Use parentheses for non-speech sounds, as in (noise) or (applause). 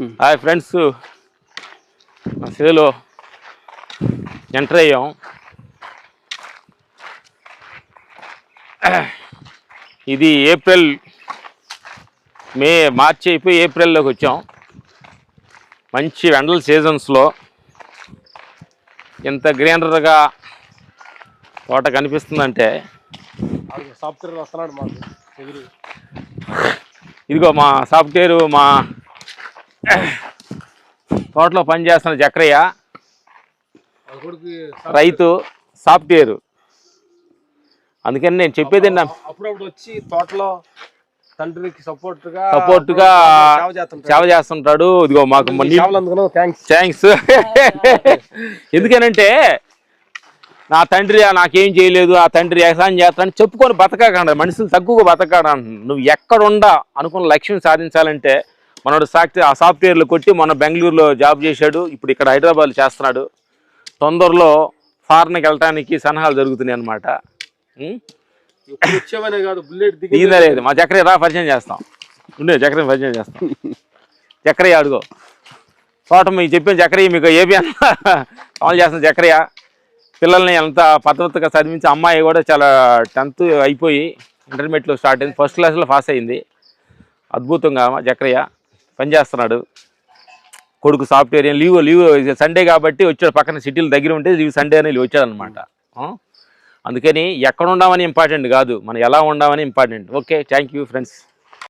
Hi friends మా సేలో enter అయ్యాం. ఇది ఏప్రిల్ మే మార్చి అయిపోయి ఏప్రిల్లోకి వచ్చాం. మంచి ఎండల సీజన్స్లో ఇంత గ్రీనరీగా తోట కనిపిస్తుందంటే సాఫ్ట్వేర్ వస్తున్నాడు మాకు. ఇదిగో మా సాఫ్ట్వేర్ మా తోటలో పనిచేస్తున్న చక్రయ్య రైతు సాఫ్ట్వేర్. అందుకని నేను చెప్పేది అప్పుడప్పుడు వచ్చి తోటలో తండ్రికి సపోర్ట్గా Support గా సేవ చేస్తుంటాడు. ఇదిగో మాకు థ్యాంక్స్ (laughs) ఎందుకనంటే నా తండ్రి నాకేం చేయలేదు ఆ తండ్రి వ్యవసాయం చేస్తానని చెప్పుకొని బతకకుండా మనుషులు తక్కువగా బతకడా నువ్వు ఎక్కడుండా అనుకున్న లక్ష్యం సాధించాలంటే మనోడు సాఫ్ట్ ఆ సాఫ్ట్వేర్లు కొట్టి మన బెంగళూరులో జాబ్ చేశాడు. ఇప్పుడు ఇక్కడ హైదరాబాద్ చేస్తున్నాడు. తొందరలో ఫారెన్కి వెళ్ళటానికి సలహాలు జరుగుతున్నాయి అనమాట లేదు మా చక్రయ్య రా పరిచయం చేస్తాం. ఉండే చక్రయ్య పరిచయం చేస్తాం. (laughs) చక్రయ్య అడుగో. తోట మీకు చెప్పిన చక్రయ్య మీకు ఏపీ అన్న (laughs) అమలు చేస్తున్న చక్రయ్య. పిల్లల్ని ఎంత పద్ధతిగా చదివించి అమ్మాయి కూడా చాలా టెన్త్ అయిపోయి ఇంటర్మీడియట్లో స్టార్ట్ అయింది. ఫస్ట్ క్లాస్లో పాస్ అయింది. అద్భుతంగా మా చక్రయ్య. పనిచేస్తున్నాడు కొడుకు సాఫ్ట్వేర్ లీవ్ లీవ్ సండే కాబట్టి వచ్చాడు పక్కన సిటీలు దగ్గర ఉంటే లీవ్ సండే అని వచ్చాడు అనమాట అందుకని ఎక్కడ ఉండమని ఇంపార్టెంట్ కాదు. మనం ఎలా ఉండామని important okay thank you friends